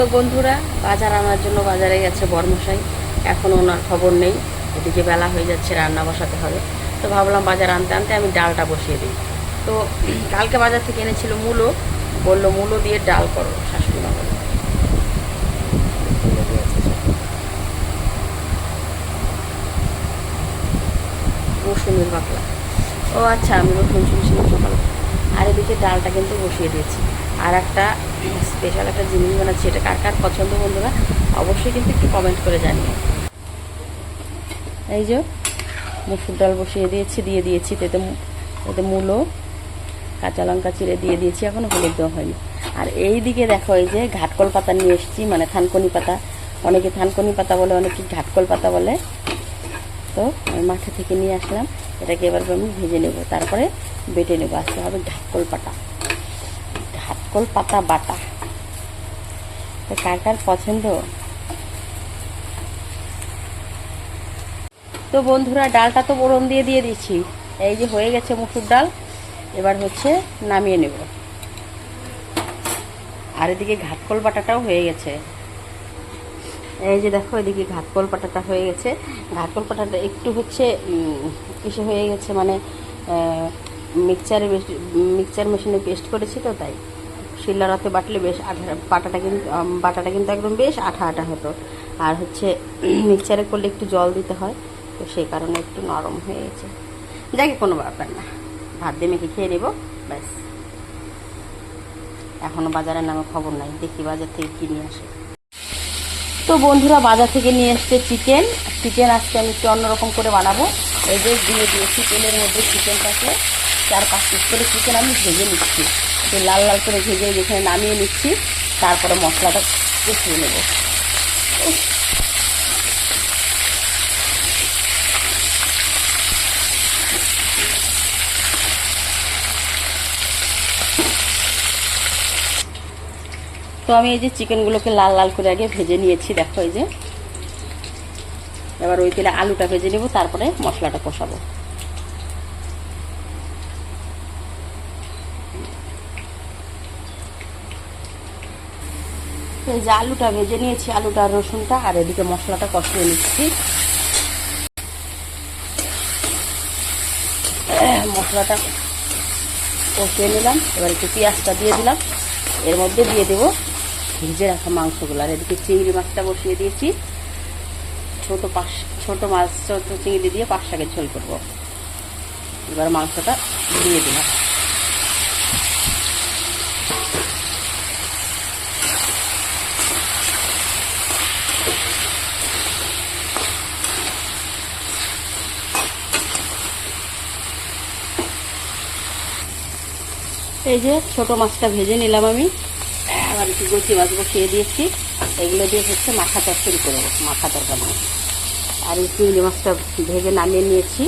তো বন্ধুরা, বাজার আনার জন্য বাজারে গেছে বর্মশাই। এখন ওনার খবর নেই। এদিকে বেলা হয়ে যাচ্ছে, রান্না বসাতে হবে। তো ভাবলাম বাজার আনতে আনতে আমি ডালটা বসিয়ে দিই। তো কালকে বাজার থেকে এনেছিল মূলো। বলল, মূলো দিয়ে ডাল করো, শাশুড়ি মা বলল রসুনের বাকলা ও আচ্ছা আমি রসুন শুনছিলাম সকালে আর এদিকে ডালটা কিন্তু বসিয়ে দিয়েছি। আর একটা স্পেশাল একটা জিনিস বানাচ্ছি, এটা কার কার পছন্দ বন্ধুরা, অবশ্যই কিন্তু একটু কমেন্ট করে জানিয়ে এই যে, মুসুর ডাল বসিয়ে দিয়েছি, দিয়ে দিয়েছি এতে এতে মূলো, কাঁচা লঙ্কা চিড়ে দিয়ে দিয়েছি এখনও হলুদ দেওয়া হয়নি। আর এই দিকে দেখো, এই যে ঘাটকল পাতা নিয়ে এসেছি মানে থানকনি পাতা। অনেকে থানকনি পাতা বলে, অনেকে ঘাটকল পাতা বলে। তো আমি মাঠে থেকে নিয়ে আসলাম, এটাকে এবার আমি ভেজে নেব, তারপরে বেটে নেব আসতে হবে ঘাটকল পাতা। ঘাটকল পাতা বাটা। তো কার কার পছন্দ? তো বন্ধুরা, ডালটা তো বোরন দিয়ে দিয়ে দিচ্ছি। এই যে হয়ে গেছে মুসুর ডাল, এবার হচ্ছে নামিয়ে নেব। আর এদিকে ঘাটকল বাটাটাও হয়ে গেছে। এই যে দেখো, এদিকে ঘাটকল পাটাটা হয়ে গেছে। ঘাটকল পাটাটা একটু হচ্ছে কিসে হয়ে গেছে মানে মিক্সচারে মিক্সচার মেশিনে পেস্ট করেছি তো তাই। শিল্লারাতে বাটলে বেশ পাটাটা কিন্তু বাটাটা কিন্তু একদম বেশ আঠা আঠা হতো। আর হচ্ছে, মিক্সচারে করলে একটু জল দিতে হয়, তো সেই কারণে একটু নরম হয়ে গেছে যাকে, কোনো ব্যাপার না। ভাত দিয়ে মেখে খেয়ে নেব, ব্যাস। এখনও বাজারের নামে খবর নাই, দেখি বাজার থেকে কিনে আসে। তো বন্ধুরা, বাজার থেকে নিয়ে এসছে চিকেন। চিকেন আজকে আমি একটু অন্যরকম করে বানাবো। এই যে, দিয়ে দিয়েছি তেলের মধ্যে চিকেনটাকে। চার পাঁচ পিস করে চিকেন আমি ভেজে নিচ্ছি। লাল লাল করে ভেজে যেখানে নামিয়ে নিচ্ছি, তারপরে মশলাটা কষিয়ে নেব। তো আমি এই যে চিকেনগুলোকে লাল লাল করে আগে ভেজে নিয়েছি, দেখো এই যে। এবার ওই তেলে আলুটা ভেজে নেব, তারপরে মশলাটা কষাবো। এই যে আলুটা ভেজে নিয়েছি, আলুটা আর রসুনটা, আর এদিকে মশলাটা কষিয়ে নিচ্ছি। মশলাটা কষিয়ে নিলাম। এবার একটু পেঁয়াজটা দিয়ে দিলাম। এর মধ্যে দিয়ে দেবো ভেজে রাখা মাংসগুলো। আর এদিকে চিংড়ি মাছটা বসিয়ে দিয়েছি। ছোট পাশ, ছোট মাছ, ছোট চিংড়ি দিয়ে পাঁচ শাকের ঝোল করব। এবার মাংসটা দিয়ে দিলাম। এই যে ছোট মাছটা ভেজে নিলাম আমি। আবার একটু গচি মাছ বসিয়ে দিয়েছি। এগুলো দিয়ে হচ্ছে মাথা তরকারি করে মাথা তরকারি আর এই চিংড়ি মাছটা ভেজে নামিয়ে নিয়েছি।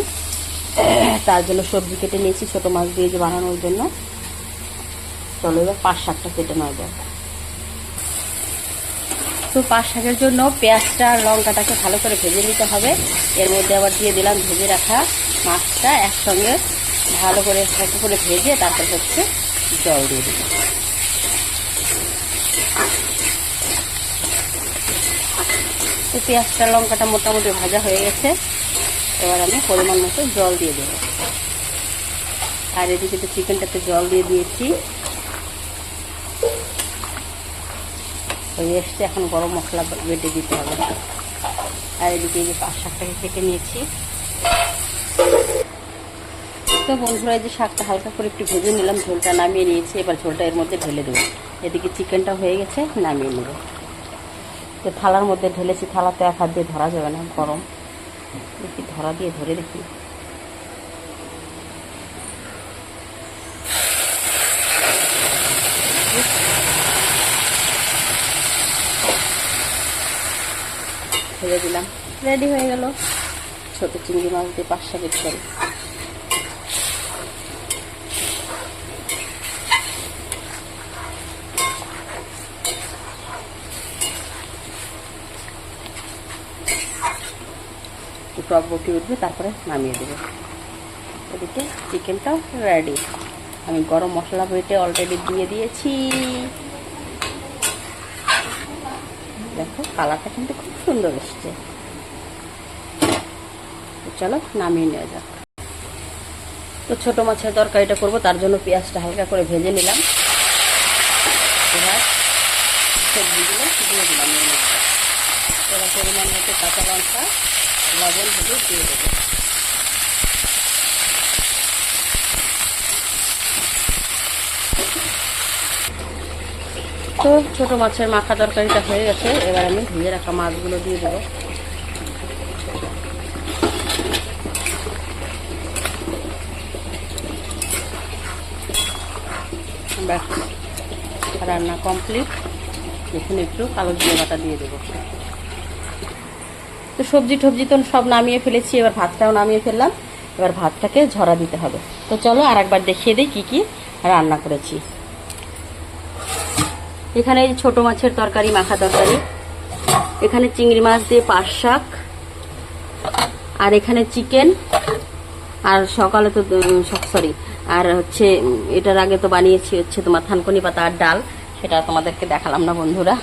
তার জন্য সবজি কেটে নিয়েছি, ছোট মাছ দিয়ে যে বানানোর জন্য। চলো এবার পাঁচ শাকটা কেটে নেওয়া যায় তো পাঁচ শাকের জন্য পেঁয়াজটা আর লঙ্কাটাকে ভালো করে ভেজে নিতে হবে। এর মধ্যে আবার দিয়ে দিলাম ভেজে রাখা মাছটা একসঙ্গে ভালো করে ভালো করে ভেজে তারপর হচ্ছে জল দিয়ে তো পেঁয়াজটা, লঙ্কাটা মোটামুটি ভাজা হয়ে গেছে। এবার আমি পরিমাণ মতো জল দিয়ে দেবো। আর এদিকে তো চিকেনটাতে জল দিয়ে দিয়েছি হয়ে এসছে এখন গরম মশলা বেটে দিতে হবে। আর এদিকে যে পাঁচ শাকটাকে কেটে নিয়েছি। তো বন্ধুরা যে শাকটা হালকা করে একটু ভেজে নিলাম ঝোলটা নামিয়ে নিয়েছি এবার ঝোলটা এর মধ্যে ঢেলে দেবো। এদিকে চিকেনটা হয়ে গেছে নামিয়ে নেব। তো থালার মধ্যে ঢেলেছি থালাতে এক হাত দিয়ে ধরা যাবে না গরম। দেখি ধরা দিয়ে ধরে দেখি। ঢেলে দিলাম। রেডি হয়ে গেল। ছোট চিংড়ি মাছ দিয়ে পাঁচ শাকের টক বটি উঠবে, তারপরে নামিয়ে দেবো। এদিকে চিকেনটাও রেডি আমি গরম মশলা বেটে অলরেডি দিয়ে দিয়েছি। দেখো, কালারটা কিন্তু খুব সুন্দর এসছে। চলো, নামিয়ে নেওয়া যাক। তো ছোটো মাছের তরকারিটা করব, তার জন্য পেঁয়াজটা হালকা করে ভেজে নিলাম। এবার সবজিগুলো দিয়ে দিলাম। এবার পরিমাণ মতো কাঁচা লঙ্কা তো ছোটো মাছের মাখা তরকারিটা হয়ে গেছে। এবার আমি ধুয়ে রাখা মাছগুলো দিয়ে দেবো। রান্না কমপ্লিট। এখন একটু কালো জিরে বাটা দিয়ে দেবো। তো সবজি টবজি তো সব নামিয়ে ফেলেছি, এবার ভাতটাও নামিয়ে ফেললাম। এবার ভাতটাকে ঝরা দিতে হবে। তো চলো আর একবার দেখিয়ে দিই কী কী রান্না করেছি। এখানে এই ছোটো মাছের তরকারি, মাখা তরকারি। এখানে চিংড়ি মাছ দিয়ে পাট শাক। আর এখানে চিকেন। আর সকালে তো সরি আর হচ্ছে, এটার আগে তো বানিয়েছি হচ্ছে তোমার থানকুনি পাতা আর ডাল। সেটা তোমাদেরকে দেখালাম না বন্ধুরা।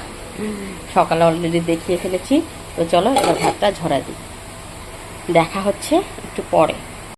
সকালে অলরেডি দেখিয়ে ফেলেছি। তো চলো এবার ভাতটা ঝরা দিই। দেখা হচ্ছে একটু পরে।